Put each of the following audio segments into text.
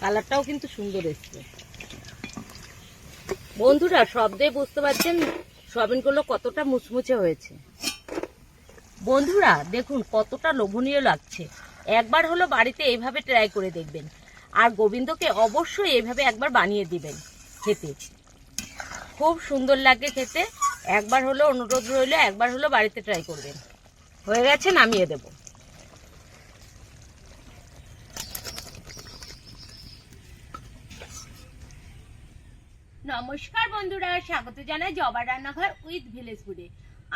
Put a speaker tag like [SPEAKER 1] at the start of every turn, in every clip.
[SPEAKER 1] কালারটাও কিন্তু সুন্দর এসছে। বন্ধুরা, শব্দে বুঝতে পারছেন সয়াবিনগুলো কতটা মুচমুচে হয়েছে। বন্ধুরা, দেখুন কতটা লোভনীয় লাগছে। একবার হলো বাড়িতে এইভাবে ট্রাই করে দেখবেন। আর গোবিন্দকে অবশ্যই এইভাবে একবার বানিয়ে দিবেন খেতে। খুব সুন্দর লাগে খেতে। একবার হলো অনুরোধ রইল, একবার হলো বাড়িতে ট্রাই করবেন। হয়ে গেছে, নামিয়ে দেব। নমস্কার বন্ধুরা স্বাগত জানাই জবা রান্নাঘর উইথ ভিলেজ ফুডে।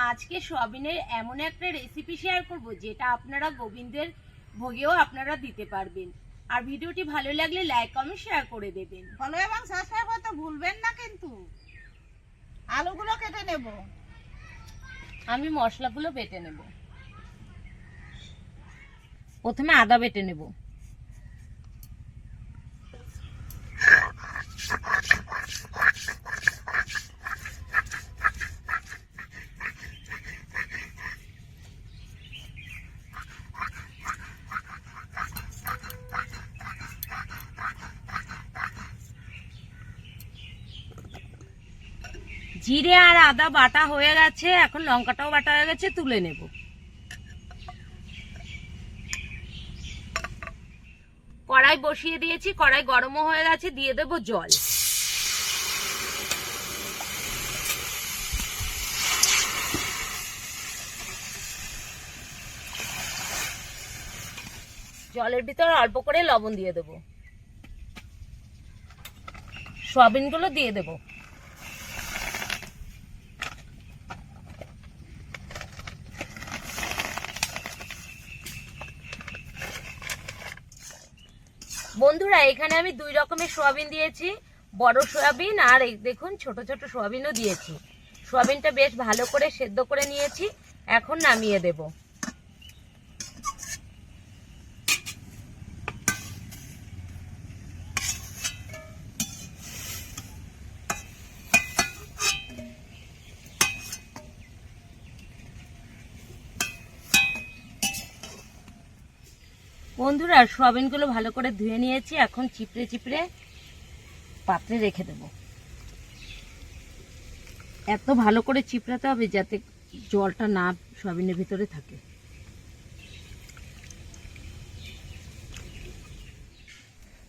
[SPEAKER 1] আজকে সয়াবিনের এমন একটা রেসিপি শেয়ার করব যেটা আপনারা গোবিন্দের ভোগেও আপনারা দিতে পারবেন। আর ভিডিওটি ভালো লাগলে লাইক কমেন্ট শেয়ার করে দেবেন।
[SPEAKER 2] ফলো এবং সাবস্ক্রাইব করতে ভুলবেন না কিন্তু। আলুগুলো কেটে নেব।
[SPEAKER 1] আমি মশলাগুলো বেটে নেব। প্রথমে আদা বেটে নেব। জিরে আর আদা বাটা হয়ে গেছে, এখন লঙ্কাটাও বাটা হয়ে গেছে, তুলে নেব। কড়াই বসিয়ে দিয়েছি, কড়াই গরমও হয়ে গেছে, দিয়ে দেব জল। জলের ভিতর অল্প করে লবণ দিয়ে দেব। সয়াবিনগুলো দিয়ে দেবো। বন্ধুরা, এখানে আমি দুই রকমের সোয়াবিন দিয়েছি। বড় সোয়াবিন আর দেখুন, ছোট ছোট সোয়াবিনও দিয়েছি। সোয়াবিনটা বেশ ভালো করে সেদ্ধ করে নিয়েছি। এখন নামিয়ে দেব। বন্ধুরা, সোয়াবিনগুলো ভালো করে ধুয়ে নিয়েছি, এখন চিপড়ে চিপড়ে পাত্রে রেখে দেব। এত ভালো করে চিপড়াতে হবে যাতে জলটা না সোয়াবিনের ভিতরে থাকে।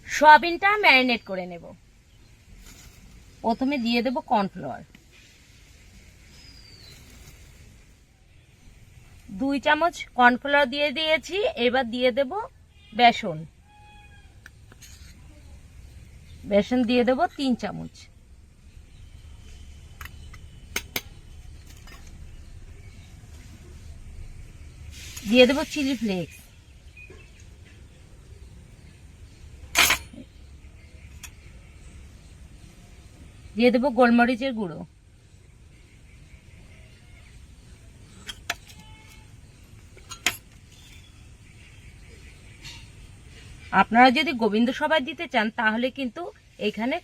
[SPEAKER 1] সোয়াবিনটা ম্যারিনেট করে নেব। প্রথমে দিয়ে দেব কর্নফ্লাওয়ার। দুই চামচ কর্নফ্লাওয়ার দিয়ে দিয়েছি, এবার দিয়ে দেব বেসন। বেসন দিয়ে দেব তিন চামচ। দিয়ে দেব চিলি ফ্লেক্স। দিয়ে দেব গোলমরিচের গুঁড়ো। আপনারা যদি গোবিন্দ সবাই দিতে চান, তাহলে কিন্তু এখানে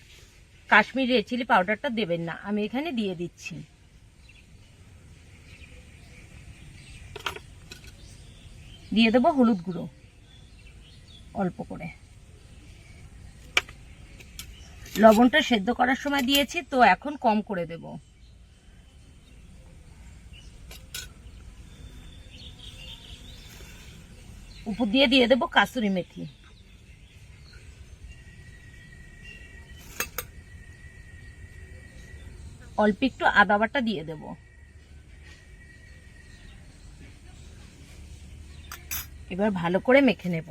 [SPEAKER 1] কাশ্মীরি রেড চিলি পাউডারটা দেবেন না। আমি এখানে দিয়ে দিচ্ছি। দিয়ে দেবো হলুদ গুঁড়ো, অল্প করে। লবণটা সেদ্ধ করার সময় দিয়েছি, তো এখন কম করে দেব। উপর দিয়ে দিয়ে দেবো কাসুরি মেথি। অল্প একটু আদা বাটা দিয়ে দেব। এবার ভালো করে মেখে নেব।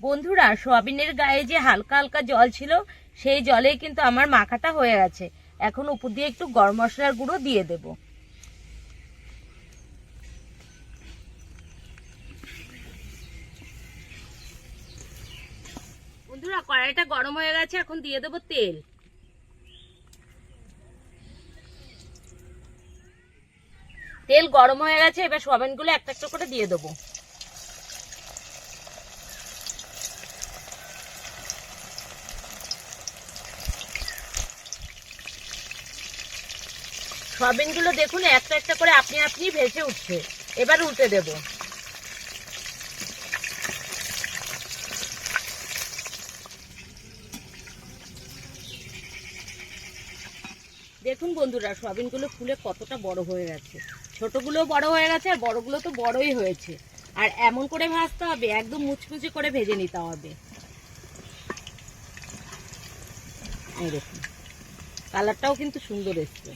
[SPEAKER 1] বন্ধুরা, সোয়াবিনের গায়ে যে হালকা হালকা জল ছিল, সেই জলেই কিন্তু আমার মাখাটা হয়ে গেছে। এখন উপর দিয়ে একটু গরম মশলার গুঁড়ো দিয়ে দেব। বন্ধুরা, কড়াইটা গরম হয়ে গেছে, এখন দিয়ে দেব তেল। তেল গরম হয়ে গেছে, এবার সোয়াবিনগুলো একটা একটা করে দিয়ে দেবো। সয়াবিনগুলো দেখুন, একটা একটা করে আপনি আপনি ভেসে উঠছে। এবার উল্টে দেব। দেখুন বন্ধুরা, সয়াবিনগুলো ফুলে কতটা বড় হয়ে গেছে। ছোটগুলো বড় হয়ে গেছে আর বড়গুলো তো বড়ই হয়েছে। আর এমন করে ভাজতে হবে, একদম মুচমুচে করে ভেজে নিতে হবে। দেখুন, কালারটাও কিন্তু সুন্দর এসছে।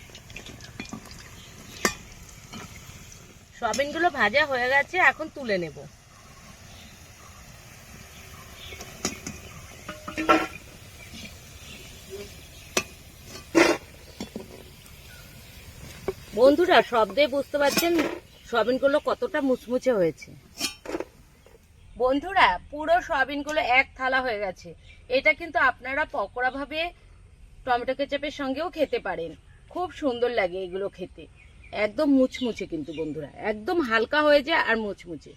[SPEAKER 1] সয়াবিনগুলো ভাজা হয়ে গেছে, এখন তুলে নেব। বন্ধুরা, শব্দে বুঝতে পারছেন সয়াবিনগুলো কতটা মুচমুচে হয়েছে। বন্ধুরা, পুরো সয়াবিনগুলো এক থালা হয়ে গেছে। এটা কিন্তু আপনারা পকোড়া ভাবে টমেটো কেচাপের সঙ্গেও খেতে পারেন। খুব সুন্দর লাগে এগুলো খেতে। একদম মুচমুচে কিন্তু বন্ধুরা, একদম হালকা হয়ে যায় আর মুচমুচে।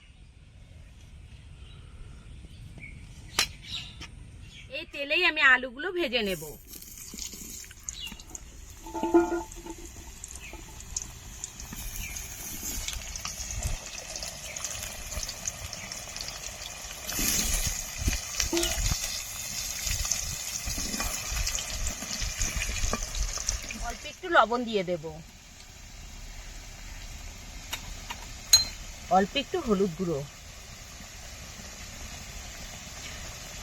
[SPEAKER 1] এই তেলেই আমি আলুগুলো ভেজে নেব অল্প একটু লবণ দিয়ে দেব। অল্প একটু হলুদ গুঁড়ো।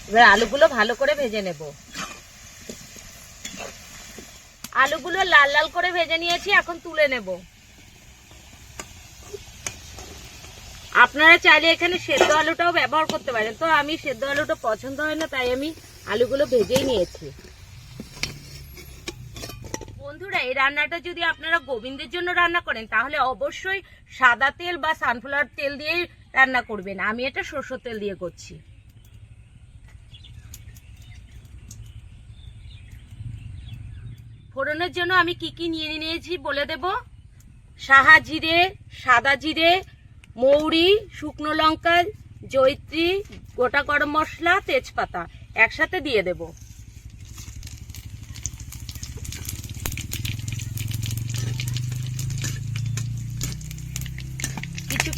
[SPEAKER 1] এবার আলুগুলো ভালো করে ভেজে নেব। আলুগুলো লাল লাল করে ভেজে নিয়েছি, এখন তুলে নেব। আপনারা চাইলে এখানে সেদ্ধ আলুটাও ব্যবহার করতে পারেন। তো আমি সেদ্ধ আলুটা পছন্দ হয় না, তাই আমি আলুগুলো ভেজেই নিয়েছি। বন্ধুরা এই রান্নাটা যদি আপনারা গোবিন্দের জন্য রান্না করেন, তাহলে অবশ্যই সাদা তেল বা সানফ্লাওয়ার তেল দিয়েই রান্না করবেন। আমি এটা সরষের তেল দিয়ে করছি। ফোড়নের জন্য আমি কি কি নিয়ে নিয়েছি বলে দেব? সাহা জিরে, সাদা জিরে, মৌরি, শুকনো লঙ্কা জৈত্রী গোটা গরম মশলা, তেজপাতা একসাথে দিয়ে দেবো।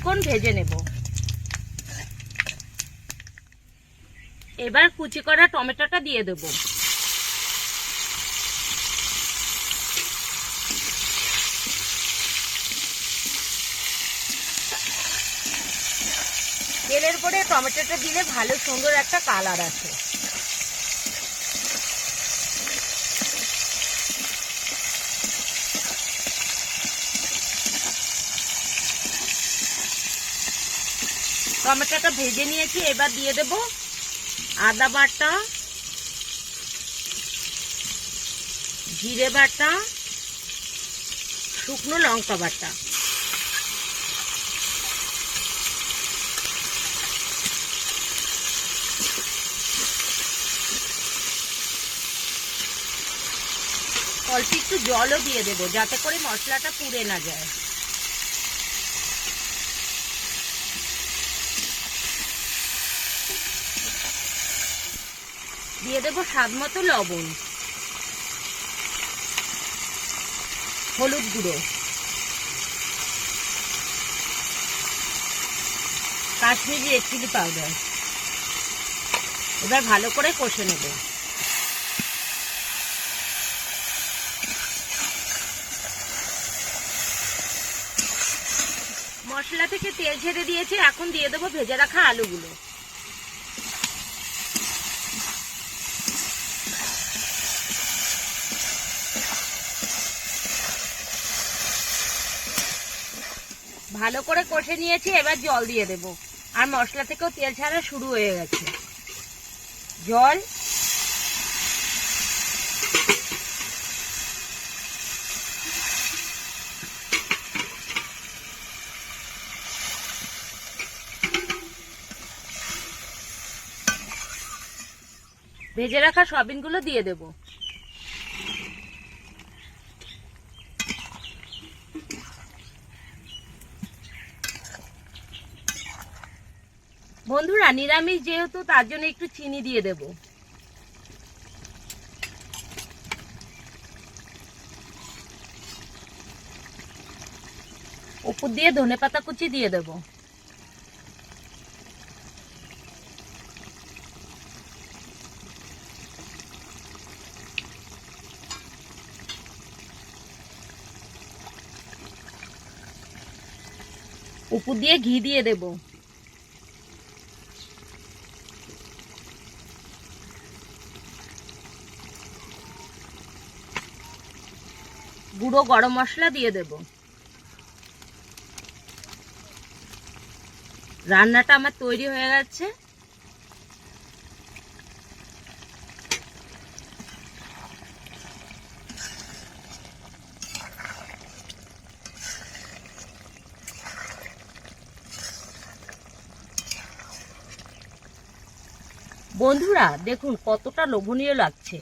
[SPEAKER 1] কিছুক্ষণ ভেজে নেব। এবার কুচি করা টমেটোটা দিয়ে দেব। তেলের পরে টমেটোটা দিলে ভালো সুন্দর একটা কালার আছে টমেটোটা ভেজে নিয়েছি, এবার দিয়ে দেব আদা বাটা, জিরে বাটা, শুকনো লঙ্কা বাটা। অল্প একটু জলও দিয়ে দেবো, যাতে করে মশলাটা পুড়ে না যায়। দিয়ে দেবো স্বাদ মতো লবণ। হলুদ গুঁড়ো। কাশ্মীরি রেড চিলি পাউডার এবার ভালো করে কষে নেব। মশলা থেকে তেল ছেড়ে দিয়েছে, এখন দিয়ে দেবো ভেজে রাখা আলুগুলো। ভালো করে কষে নিয়েছি, এবার জল দিয়ে দেব। আর মশলা থেকেও তেল ছাড়া শুরু হয়ে গেছে। জল। ভেজে রাখা সয়াবিনগুলো দিয়ে দেবো। বন্ধুরা, নিরামিষ যেহেতু, তার জন্য একটু চিনি দিয়ে দেব। উপর দিয়ে ধনে পাতা কুচি দিয়ে দেবো। উপর দিয়ে ঘি দিয়ে দেব। গুঁড়ো গরম মশলা দিয়ে দেব। রান্নাটা আমার তৈরি হয়ে গেছে। বন্ধুরা, দেখুন কতটা লোভনীয় লাগছে।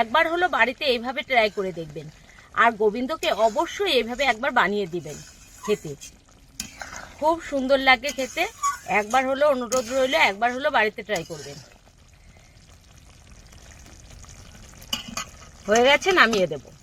[SPEAKER 1] একবার হলো বাড়িতে এইভাবে ট্রাই করে দেখবেন। আর গোবিন্দকে অবশ্যই এভাবে একবার বানিয়ে দিবেন খেতে। খুব সুন্দর লাগে খেতে। একবার হলো অনুরোধ রইল, একবার হলো বাড়িতে ট্রাই করবেন। হয়ে গেছে, নামিয়ে দেবো।